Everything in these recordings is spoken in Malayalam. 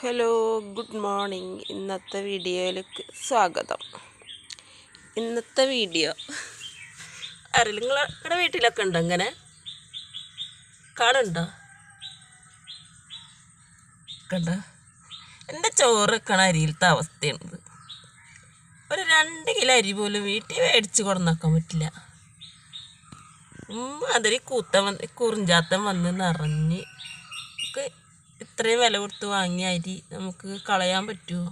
Hello good morning. ഇന്നത്തെ വീഡിയോയിലേക്ക് സ്വാഗതം. ഇന്നത്തെ വീഡിയോ അറിയില്ല നിങ്ങളുടെ വീട്ടിലൊക്കെ ഉണ്ടോ ഇങ്ങനെ? കാണുണ്ടോ കണ്ട? എന്റെ ചോറ് വെക്കണ അരിയിലത്തെ അവസ്ഥയാണിത്. ഒരു രണ്ട് കിലോ അരി പോലും വീട്ടിൽ മേടിച്ച് കൊടുന്നാക്കാൻ പറ്റില്ല. അതിൽ കൂത്തൻ വന്ന് കുറിഞ്ചാത്തൻ വന്ന് നിറഞ്ഞ് നമുക്ക് ഇത്രയും വില കൊടുത്ത് വാങ്ങിയ അരി നമുക്ക് കളയാൻ പറ്റുമോ?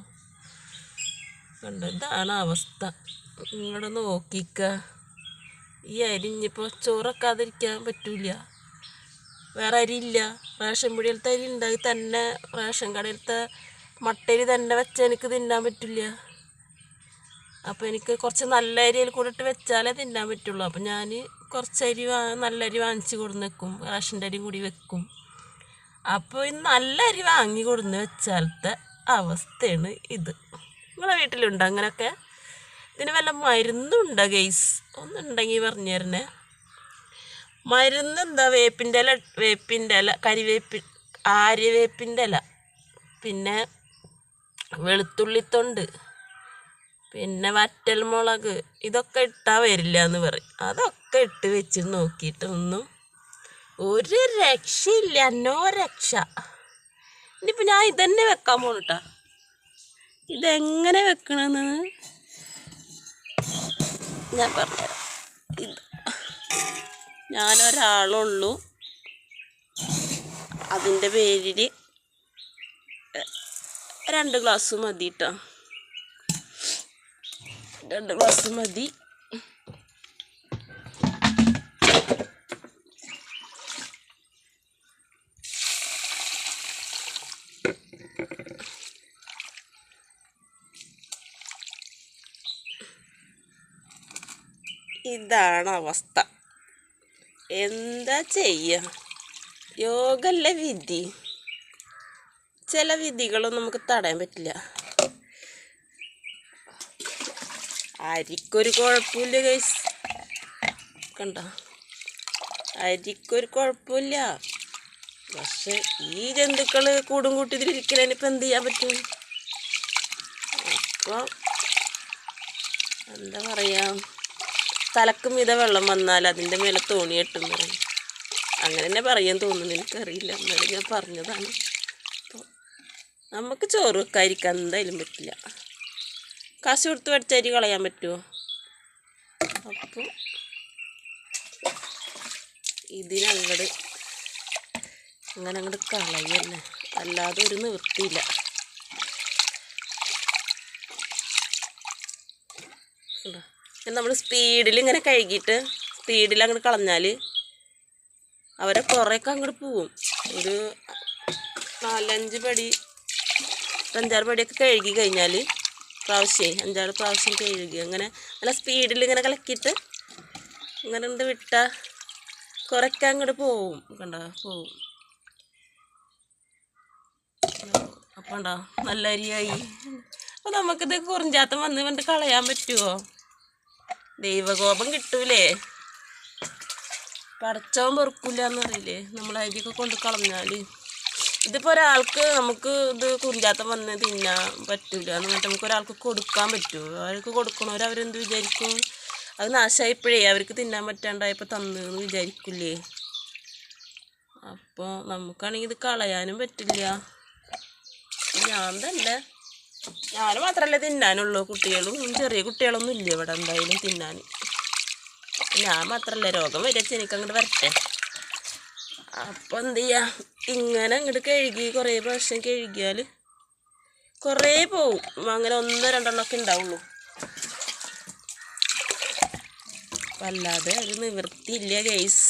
കണ്ടോ ഇതാണ് അവസ്ഥ. നിങ്ങളുടെ നോക്കിക്ക. ഈ അരി ഇനിയിപ്പോൾ ചോറക്കാതിരിക്കാൻ പറ്റൂല. വേറെ അരി ഇല്ല. റേഷൻ പിടിയിലത്തെ അരി ഉണ്ടായി തന്നെ. റേഷൻ കടയിലത്തെ മട്ടരി തന്നെ വെച്ചാൽ എനിക്ക് തിന്നാൻ പറ്റില്ല അപ്പോൾ എനിക്ക് കുറച്ച് നല്ല അരിയിൽ കൂടെ ഇട്ട് വെച്ചാലേ തിന്നാൻ പറ്റുള്ളൂ. അപ്പോൾ ഞാൻ കുറച്ച് അരി വാ നല്ല അരി വാങ്ങിച്ച് കൊടുന്ന് വെക്കും റേഷന്റെ അരി കൂടി വെക്കും. അപ്പോൾ ഈ നല്ല അരി വാങ്ങി കൊടുന്ന് വെച്ചാലത്തെ അവസ്ഥയാണ് ഇത്. നിങ്ങളെ വീട്ടിലുണ്ടോ അങ്ങനെയൊക്കെ ഇതിന് വല്ല മരുന്നുണ്ടോ ഗെയ്സ് ഒന്നുണ്ടെങ്കിൽ പറഞ്ഞു തരണേ. മരുന്ന് എന്താ? വേപ്പിന്റെ ഇല വേപ്പിന്റെ ഇല കരിവേപ്പി ആര്യവേപ്പിന്റെ ഇല പിന്നെ വെളുത്തുള്ളിത്തൊണ്ട് പിന്നെ വറ്റൽമുളക് ഇതൊക്കെ ഇട്ടാൽ വരില്ല എന്ന് പറയും. അതൊക്കെ ഇട്ട് വെച്ച് നോക്കിയിട്ടൊന്നും ഒരു രക്ഷയില്ല നോ രക്ഷ. ഇനിയിപ്പോൾ ഞാൻ ഇതന്നെ വെക്കാൻ പോണുട്ടാ. ഇതെങ്ങനെ വെക്കണമെന്ന് ഞാൻ പറഞ്ഞുതരാം. ഞാനൊരാളുള്ളൂ. അതിന്റെ പേരിൽ രണ്ട് ഗ്ലാസ് മതി കേട്ടോ രണ്ട് ഗ്ലാസ് മതി. ഇതാണ് അവസ്ഥ. എന്താ ചെയ്യുക യോഗല്ല വിധി. ചില വിധികളൊന്നും നമുക്ക് തടയാൻ പറ്റില്ല. അരിക്കൊരു കുഴപ്പമില്ല ഗൈസ് കണ്ട? അരിക്കൊരു കുഴപ്പമില്ല. പക്ഷെ ഈ ജന്തുക്കൾ കൂടും കൂട്ടി ഇപ്പം എന്ത് ചെയ്യാൻ പറ്റും? അപ്പോൾ എന്താ പറയുക തലക്ക് മീത വെള്ളം വന്നാൽ അതിന്റെ മേലെ തോണി കെട്ടും പറയും. അങ്ങനെ തന്നെ പറയാൻ തോന്നുന്നു. എനിക്കറിയില്ല. എന്നാലും ഞാൻ പറഞ്ഞതാണ്. നമുക്ക് ചോറ് വെക്കാതിരിക്കാൻ എന്തായാലും പറ്റില്ല. കാശ് കൊടുത്ത് മേടിച്ച അരി കളയാൻ പറ്റുമോ? അപ്പോൾ ഇതിനങ്ങട് അങ്ങനെ അങ്ങോട്ട് കളയല്ലേ അല്ലാതെ ഒരു നിവൃത്തിയില്ല. നമ്മൾ സ്പീഡിൽ ഇങ്ങനെ കഴുകിയിട്ട് സ്പീഡിൽ അങ്ങോട്ട് കളഞ്ഞാൽ അവരെ കുറേയൊക്കെ അങ്ങോട്ട് പോവും. ഒരു നാലഞ്ച് പടി അഞ്ചാറ് പടിയൊക്കെ കഴുകി കഴിഞ്ഞാൽ പ്രാവശ്യം അഞ്ചാറ് പ്രാവശ്യം കഴുകി. അങ്ങനെ നല്ല സ്പീഡിൽ ഇങ്ങനെ കലക്കിയിട്ട് ഇങ്ങനെ ഉണ്ട് വിട്ടാൽ കുറയ്ക്കാൻ അങ്ങോട്ട് പോവും. കണ്ടോ? പോവും. അപ്പം ഉണ്ടോ നല്ല അരിയായി. അപ്പോൾ നമുക്കിത് കുറിഞ്ചാത്തം വന്ന് കണ്ട് കളയാൻ പറ്റുമോ ദൈവകോപം കിട്ടൂലേ? പടച്ചവൻ പൊറുക്കില്ല എന്നറിയില്ലേ നമ്മൾ അരിയൊക്കെ കൊണ്ട് കളഞ്ഞാൽ ഇതിപ്പോൾ ഒരാൾക്ക് നമുക്ക് ഇത് കുഞ്ചാത്ത വന്ന് തിന്നാൻ പറ്റൂല. എന്ന് പറഞ്ഞിട്ട് നമുക്ക് ഒരാൾക്ക് കൊടുക്കാൻ പറ്റുമോ അവർക്ക് കൊടുക്കണവർ അവരെന്ത് വിചാരിക്കും? അത് നാശമായപ്പോഴേ അവർക്ക് തിന്നാൻ പറ്റാണ്ടായപ്പോൾ തന്നു എന്ന് വിചാരിക്കില്ലേ അപ്പോൾ നമുക്കാണെങ്കിൽ ഇത് കളയാനും പറ്റില്ല. ഞാൻ തന്നെ ഞാൻ മാത്രമല്ലേ തിന്നാനുള്ളൂ. കുട്ടികളും ചെറിയ കുട്ടികളൊന്നും ഇല്ല ഇവിടെ എന്തായാലും തിന്നാൻ ഞാൻ മാത്രമല്ല രോഗം വരച്ച് എനിക്ക് അങ്ങോട്ട് വരട്ടെ. അപ്പോൾ എന്ത് ചെയ്യുക ഇങ്ങനെ അങ്ങോട്ട് കഴുകി കുറേ പ്രാവശ്യം കഴുകിയാൽ കുറേ പോവും. അങ്ങനെ ഒന്നോ രണ്ടെണ്ണമൊക്കെ ഉണ്ടാവുള്ളൂ. അല്ലാതെ ഒരു നിവൃത്തിയില്ല ഗൈസ്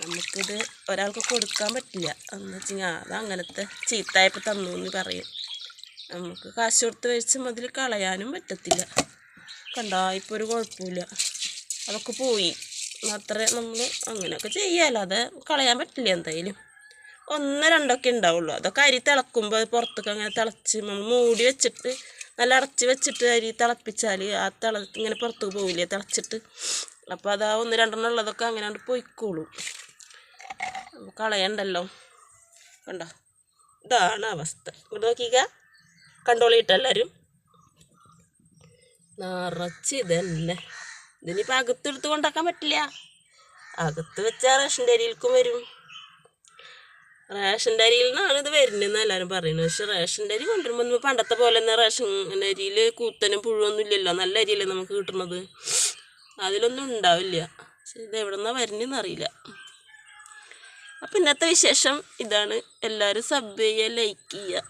നമുക്കിത് ഒരാൾക്ക് കൊടുക്കാൻ പറ്റില്ല. എന്ന് വെച്ചാൽ അത് അങ്ങനത്തെ ചീത്തായപ്പോൾ തന്നു എന്ന് പറയും. നമുക്ക് കാശ് കൊടുത്ത് വെച്ച് മുതൽ കളയാനും പറ്റത്തില്ല. കണ്ടോ ഇപ്പോൾ ഒരു കുഴപ്പമില്ല. അതൊക്കെ പോയി. മാത്രമേ നമ്മൾ അങ്ങനെയൊക്കെ ചെയ്യാമല്ലോ അത് കളയാൻ പറ്റില്ല എന്തായാലും. ഒന്ന് രണ്ടൊക്കെ ഉണ്ടാവുള്ളൂ. അതൊക്കെ അരി തിളക്കുമ്പോൾ പുറത്തൊക്കെ അങ്ങനെ തിളച്ച് നമ്മൾ മൂടി വെച്ചിട്ട് നല്ല അടച്ച് വെച്ചിട്ട് അരി തിളപ്പിച്ചാൽ ആ തിള ഇങ്ങനെ പുറത്തേക്ക് പോവില്ലേ? തിളച്ചിട്ട്. അപ്പോൾ അതാ ഒന്ന് രണ്ടെണ്ണം ഉള്ളതൊക്കെ അങ്ങനെ കൊണ്ട് പോയിക്കോളും. കളയണ്ടല്ലോ. കണ്ടോ? ഇതാണ് അവസ്ഥ. ഇവിടെ നോക്കിക്ക. കണ്ടോളിയിട്ട് എല്ലാവരും നിറച്ച് ഇതന്നെ ഇതിനിപ്പോൾ അകത്തെടുത്ത് കൊണ്ടാക്കാൻ പറ്റില്ല. അകത്ത് വെച്ചാൽ റേഷന്റെ അരിയിൽക്കും വരും. റേഷന്റെ അരിയിൽ നിന്നാണ് ഇത് വരുന്നതെന്ന് എല്ലാവരും പറയുന്നത്. പക്ഷെ റേഷന്റെ അരി കൊണ്ടുവരുമ്പോൾ പണ്ടത്തെ പോലെ തന്നെ റേഷൻ അരിയിൽ കൂത്തനും പുഴുവൊന്നും ഇല്ലല്ലോ. നല്ല അരിയല്ലേ നമുക്ക് കിട്ടുന്നത്. അതിലൊന്നും ഉണ്ടാവില്ല. പക്ഷെ ഇത് എവിടെ നിന്നാണ് വരുന്നതെന്ന് അറിയില്ല. അപ്പം ഇന്നത്തെ വിശേഷം ഇതാണ്. എല്ലാവരും സബ് ചെയ്യുക ലൈക്ക് ചെയ്യുക.